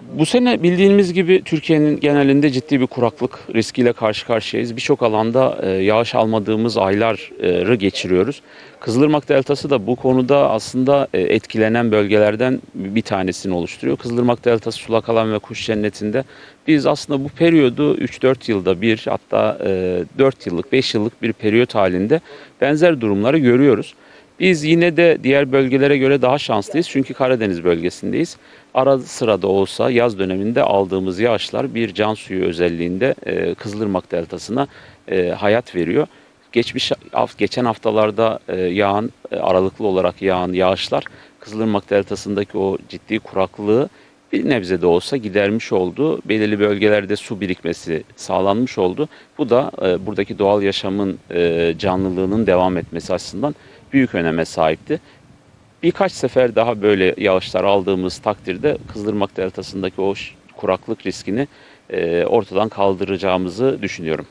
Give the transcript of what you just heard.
Bu sene bildiğimiz gibi Türkiye'nin genelinde ciddi bir kuraklık riskiyle karşı karşıyayız. Birçok alanda e, yağış almadığımız ayları geçiriyoruz. Kızılırmak Deltası da bu konuda aslında e, etkilenen bölgelerden bir tanesini oluşturuyor. Kızılırmak Deltası sulak alan ve kuş cennetinde biz aslında bu periyodu 3-4 yılda bir hatta e, 4 yıllık 5 yıllık bir periyot halinde benzer durumları görüyoruz. Biz yine de diğer bölgelere göre daha şanslıyız çünkü Karadeniz bölgesindeyiz. Ara sırada olsa yaz döneminde aldığımız yağışlar bir can suyu özelliğinde e, Kızılırmak Deltası'na e, hayat veriyor. Geçmiş geçen haftalarda e, yağan aralıklı olarak yağan yağışlar Kızılırmak Deltası'ndaki o ciddi kuraklığı bir nebze de olsa gidermiş oldu. Belirli bölgelerde su birikmesi sağlanmış oldu. Bu da buradaki doğal yaşamın canlılığının devam etmesi açısından büyük öneme sahipti. Birkaç sefer daha böyle yağışlar aldığımız takdirde Kızılırmak Deltası'ndaki o kuraklık riskini ortadan kaldıracağımızı düşünüyorum.